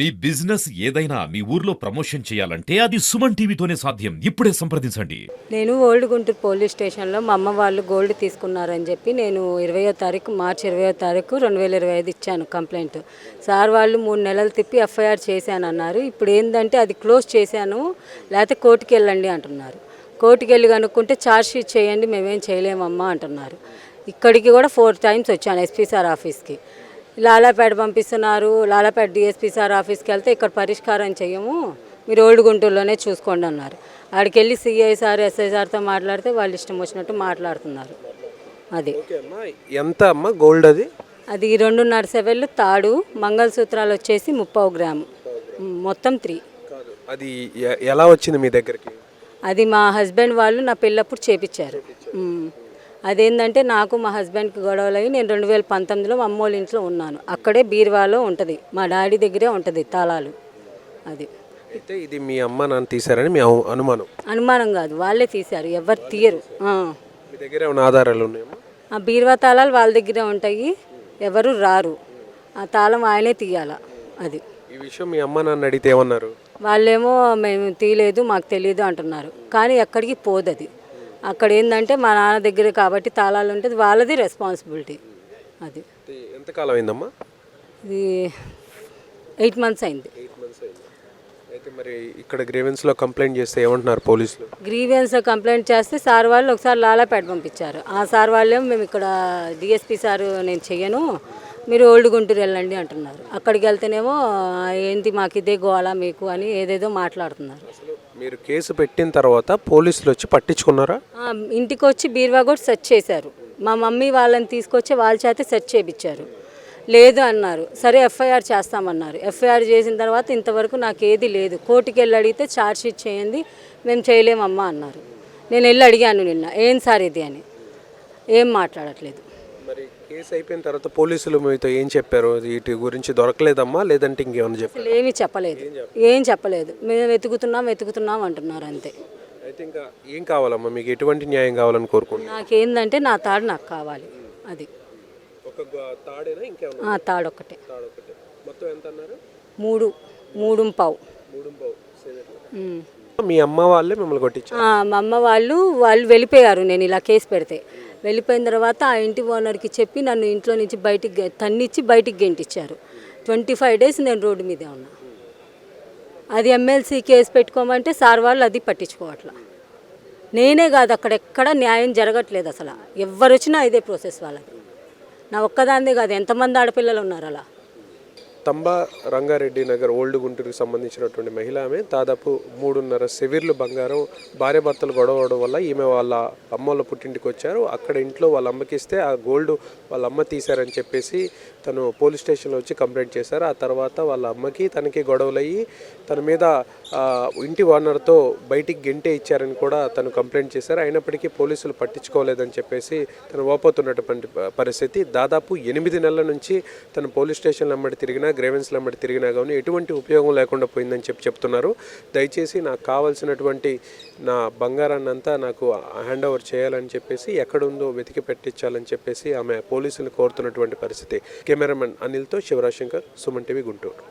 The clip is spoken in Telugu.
మీ బిజినెస్ ఏదైనా మీ ఊర్లో ప్రమోషన్ చేయాలంటే అది సుమన్ టీవీతోనే సాధ్యం. ఇప్పుడే సంప్రదించండి. నేను ఓల్డ్ గుంటూరు పోలీస్ స్టేషన్లో మా అమ్మ వాళ్ళు గోల్డ్ తీసుకున్నారని చెప్పి నేను ఇరవయో తారీఖు మార్చి ఇరవయో తారీఖు రెండు వేల ఇరవై ఐదు ఇచ్చాను కంప్లైంట్. సార్ వాళ్ళు మూడు నెలలు తిప్పి ఎఫ్ఐఆర్ చేశాను అన్నారు ఇప్పుడు ఏంటంటే అది క్లోజ్ చేశాను లేకపోతే కోర్టుకి వెళ్ళండి అంటున్నారు. కోర్టుకి వెళ్ళి కనుక్కుంటే ఛార్జ్ షీట్ చేయండి మేమేం చేయలేమమ్మా అంటున్నారు. ఇక్కడికి కూడా ఫోర్ టైమ్స్ వచ్చాను ఎస్పీ సార్ ఆఫీస్కి. లాలాపేట పంపిస్తున్నారు. లాలాపేట డిఎస్పీ సార్ ఆఫీస్కి వెళ్తే ఇక్కడ పరిష్కారం చేయము మీరు ఓల్డ్ గుంటూరులోనే చూసుకోండి అన్నారు. ఆడికి వెళ్ళి సిఐ సార్ ఎస్ఐ సార్తో మాట్లాడితే వాళ్ళు ఇష్టం వచ్చినట్టు మాట్లాడుతున్నారు. అది. ఎంత అమ్మా? గోల్డ్ అది? అది రెండున్నర సెవెళ్ళు తాడు మంగళసూత్రాలు వచ్చేసి ముప్పావు గ్రాము. మొత్తం త్రీ. అది ఎలా వచ్చింది మీ దగ్గరికి? అది మా హస్బెండ్ వాళ్ళు నా పెళ్ళప్పుడు చేపించారు. అదేంటంటే నాకు మా హస్బెండ్కి గొడవలు అయ్యి నేను రెండు వేల పంతొమ్మిదిలో మా అమ్మోళ్ళ ఇంట్లో ఉన్నాను. అక్కడే బీరువాలో ఉంటుంది. మా డాడీ దగ్గరే ఉంటుంది తాళాలు. అది. అయితే ఇది మీ అమ్మ నాన్న తీశారని మీ అను- అనుమానం. అనుమానం కాదు. వాళ్ళే తీశారు. ఎవరు తీయరు. ఆ. మీ దగ్గర ఆధారాలు ఆ బీరువా తాళాలు వాళ్ళ దగ్గరే ఉంటాయి. ఎవరు రారు. ఆ తాళం ఆయనే తీయాల. అది. ఈ విషయం మీ అమ్మ నాన్న అడిగితే ఏమన్నారు? వాళ్ళేమో మేము తీయలేదు మాకు తెలియదు అంటున్నారు. కానీ ఎక్కడికి పోదు అది అక్కడ ఏంటంటే మా నాన్న దగ్గర కాబట్టి తాళాలు ఉంటుంది వాళ్ళది రెస్పాన్సిబిలిటీ అది. ఎంతకాలం అయిందమ్మా? ఇది ఎయిట్ మంత్స్ అయింది. అయితే మరి ఇక్కడ గ్రీవెన్స్లో కంప్లైంట్ చేస్తే ఏమంటున్నారు పోలీసులు? గ్రీవియన్స్ కంప్లైంట్ చేస్తే సార్ వాళ్ళు ఒకసారి లాలాపేట పంపించారు. ఆ సార్ వాళ్ళేమో మేము ఇక్కడ డిఎస్పీ సార్ నేను చెయ్యను మీరు ఓల్డ్ గుంటూరు వెళ్ళండి అంటున్నారు. అక్కడికి వెళ్తేనేమో "ఆ, ఏంటి మాకు ఇదే గోవాలా మీకు అని ఏదేదో మాట్లాడుతున్నారు. మీరు కేసు పెట్టిన తర్వాత పోలీసులు వచ్చి పట్టించుకున్నారా? ఇంటికి వచ్చి బీరువా కూడా సెర్చ్ చేశారు. మా మమ్మీ వాళ్ళని తీసుకొచ్చి వాళ్ళ చేత సెర్చ్ చేయించారు లేదు అన్నారు. సరే ఎఫ్ఐఆర్ చేస్తామన్నారు. ఎఫ్ఐఆర్ చేసిన తర్వాత ఇంతవరకు నాకు ఏది లేదు. కోర్టుకి వెళ్ళి అడిగితే ఛార్జ్షీట్ చేయండి మేము చేయలేమమ్మా అన్నారు. నేను వెళ్ళి అడిగాను నిన్న. ఏం సార్ ఇది అని. ఏం మాట్లాడట్లేదు. కేసు అయిపోయిన తర్వాత పోలీసులు మీతో ఏం చెప్పారు? వీటి గురించి దొరకలేదమ్మా? లేదంటే ఇంకేమైనా చెప్పారు? ఏమీ చెప్పలేదు. ఏం చెప్పలేదు. మేము వెతుకుతున్నాం వెతుకుతున్నాం అంటున్నారు అంతే. అయితే ఇంకా ఏం కావాలమ్మా? మీకు ఎటువంటి న్యాయం కావాలని కోరుకుంటున్నారు? నాకేందంటే నా తాడు నాకు కావాలి. అది. ఒక తాడేనా ఇంకేమన్నా? ఆ తాడు ఒకటి మొత్తం ఎంత అన్నారు మూడు మూడు పావు మూడు ఉమ్. మీ అమ్మ వాళ్ళే మిమ్మల్ని కొట్టించారు? మా అమ్మ వాళ్ళు వాళ్ళు వెళ్ళిపోయారు. నేను ఇలా కేసు పెడితే. వెళ్ళిపోయిన తర్వాత ఆ ఇంటి ఓనర్కి చెప్పి నన్ను ఇంట్లో నుంచి బయటికి తన్నిచ్చి బయటికి గెంటిచ్చారు. ట్వంటీ ఫైవ్ డేస్ నేను రోడ్డు మీదే ఉన్నా. అది ఎమ్మెల్సీ కేసు పెట్టుకోమంటే సార్ వాళ్ళు అది పట్టించుకోవట్లా. నేనే కాదు అక్కడెక్కడ న్యాయం జరగట్లేదు అసలు. ఎవరు వచ్చినా ఇదే ప్రాసెస్ వాళ్ళది. నా ఒక్కదాన్నే కాదు ఎంతమంది ఆడపిల్లలు ఉన్నారు అలా? తంబా రంగారెడ్డి నగర్ ఓల్డ్ గుంటూరుకు సంబంధించినటువంటి మహిళ ఆమె. దాదాపు మూడున్నర సెవిర్లు బంగారం భార్య భర్తలు గొడవడం వల్ల ఈమె వాళ్ళ అమ్మోళ్ళ పుట్టింటికి వచ్చారు. అక్కడ ఇంట్లో వాళ్ళ అమ్మకి ఇస్తే ఆ గోల్డ్ వాళ్ళ అమ్మ తీశారని చెప్పేసి తను పోలీస్ స్టేషన్లో వచ్చి కంప్లైంట్ చేశారు. ఆ తర్వాత వాళ్ళ అమ్మకి తనకి గొడవలయ్యి తన మీద ఇంటి ఓనర్తో బయటికి గెంటే ఇచ్చారని కూడా తను కంప్లైంట్ చేశారు. అయినప్పటికీ పోలీసులు పట్టించుకోలేదని చెప్పేసి తను ఓపోతున్నటువంటి పరిస్థితి. దాదాపు ఎనిమిది నెలల నుంచి తను పోలీస్ స్టేషన్ వెంబడి తిరిగినా గ్రేవెన్స్ల వెంబడి తిరిగినా కానీ ఎటువంటి ఉపయోగం లేకుండా పోయిందని చెప్పి చెప్తున్నారు. దయచేసి నాకు కావాల్సినటువంటి నా బంగారాన్ని అంతా నాకు హ్యాండ్ ఓవర్ చేయాలని చెప్పేసి ఎక్కడుందో వెతికి పెట్టించాలని చెప్పేసి ఆమె పోలీసులు కోరుతున్నటువంటి పరిస్థితి. కెమెరామెన్ అనిల్తో శివరాజ్ శంకర్ సుమన్ టీవీ గుంటూరు.